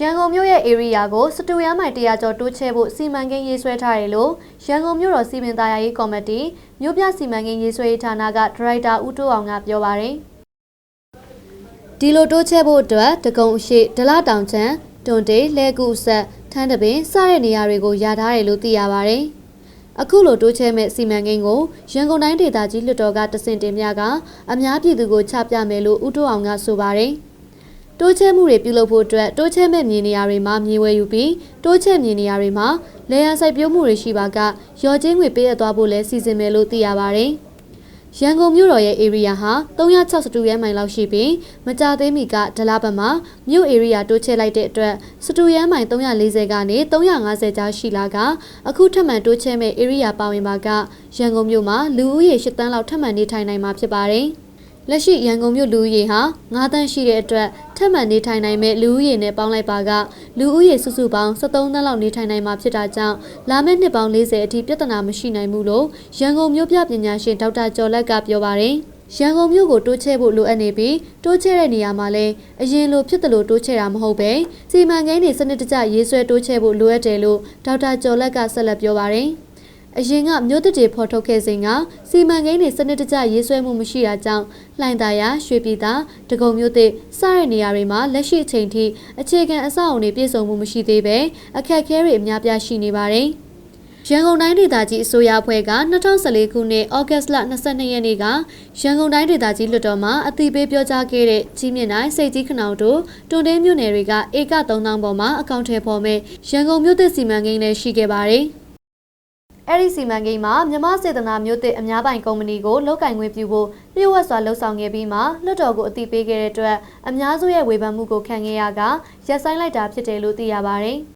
ရန်ကုန်မြို့ရဲ့ area ကိုစတူရမ်းမိုင်100ကျော်တိုးချဲ့ဖို့စီမံကိန်းရေးဆွဲထားတယ်လို့ရန်ကုန်မြို့တော်စီမံသားယာရေးကော်မတီမြို့ပြစီမံကိန်းရေးဆွဲရေးဌာနကဒါရိုက်တာဦးတိုးအောင်ကပြောပါရယ်ဒီလိုတိုးချဲ့ဖို့အတွက်တကုံအရှိဒလတောင်ချမ်းတွန်တေးလဲကူဆက်ထန်းတပင်စတဲ့နေရာတွေကိုယာထားတယ်လို့သိရပါရယ်အခုလိုတိုးချဲ့မဲ့စီမံကိန်းကိုရန်ကုန်တိုင်းဒေသကြီးလွှတ်တော်ကတဆင့်တင်ပြကအများပြည်သူကိုချပြမယ်လို့ဦးတိုးအောင်ကဆိုပါရယ် တိုးချဲ့မှုတွေပြုလုပ်ဖို့အတွက်တိုးချဲ့မဲ့မြေနေရာတွေမှာမြေဝယ်ယူပြီးတိုးချဲ့မြေနေရာတွေမှာလေယာစိုက်ပျိုးမှုတွေရှိပါကရော်ချင်းငွေပေးရသွားဖို့လည်းစီစဉ်မယ်လို့သိရပါဗျ။ရန်ကုန်မြို့တော်ရဲ့ area ဟာ362ရဲမိုင်လောက်ရှိပြီးမကြသေးမီကဒလာဘက်မှာမြို့ area တိုးချဲ့လိုက်တဲ့အတွက်စတူရဲမိုင်340ကနေ350ကြားရှိလာကအခုထပ်မံတိုးချဲ့မဲ့ area ပါဝင်ပါကရန်ကုန်မြို့မှာလူဦးရေ8တန်းလောက်ထပ်မံနေထိုင်နိုင်မှာဖြစ်ပါတယ်။ လက်ရှိရန်ကုန်မြို့လူဦးရေဟာ9တန်းရှိတဲ့အတွက်ထပ်မံနေထိုင်နိုင်မဲ့လူဦးရေနဲ့ပေါင်းလိုက်ပါကလူဦးရေစုစုပေါင်း73တန်းလောက်နေထိုင်နိုင်မှာဖြစ်တာကြောင့်လာမယ့်နှစ်ပေါင်း40အထိပြဿနာမရှိနိုင်ဘူးလို့ရန်ကုန်မြို့ပြပညာရှင်ဒေါက်တာကျော်လက်ကပြောပါတယ်ရန်ကုန်မြို့ကိုတိုးချဲ့ဖို့လိုအပ်နေပြီးတိုးချဲ့တဲ့နေရာမှာလည်းအရင်လိုဖြစ်တယ်လို့တိုးချဲ့တာမဟုတ်ပဲစီမံကိန်းတွေစနစ်တကျရေးဆွဲတိုးချဲ့ဖို့လိုအပ်တယ်လို့ဒေါက်တာကျော်လက်ကဆက်လက်ပြောပါတယ် အရင်ကမြို့တစ်တွေဖော်ထုတ်ခဲ့စဉ်ကစီမံကိန်းတွေစနစ်တကျရေးဆွဲမှုမရှိတာကြောင့်လှိုင်သာယာရွှေပြည်သာဒဂုံမြို့သစ်စတဲ့နေရာတွေမှာလက်ရှိအချိန်ထိအခြေခံအဆောက်အုံတွေပြည့်စုံမှုမရှိသေးပဲအခက်အခဲတွေအများပြားရှိနေပါတယ်။ရန်ကုန်တိုင်းဒေသကြီးအစိုးရအဖွဲ့က2014ခုနှစ်ဩဂတ်စ်လ22ရက်နေ့ကရန်ကုန်တိုင်းဒေသကြီးလွှတ်တော်မှာအသိပေးပြောကြားခဲ့တဲ့ကြီးမြင့်တိုင်းစိတ်ကြီးခနောင်တို့တွန်တဲမြို့နယ်တွေကဧက3000ပေါ်မှာအကောင့်ထဲပေါ်မဲ့ရန်ကုန်မြို့သစ်စီမံကိန်းလည်းရှိခဲ့ပါတယ်။ အဲ့ဒီစီမံကိန်းမှာမြမစေတနာမျိုးသစ်အများပိုင်ကုမ္ပဏီကိုလုတ်ကင်ခွင့်ပြုဖို့လျှို့ဝှက်စွာလှုပ်ဆောင်ခဲ့ပြီးမှလွှတ်တော်ကိုအသိပေးခဲ့တဲ့အတွက်အများစုရဲ့ဝေဖန်မှုကိုခံခဲ့ရကရက်ဆိုင်လိုက်တာဖြစ်တယ်လို့သိရပါတယ်။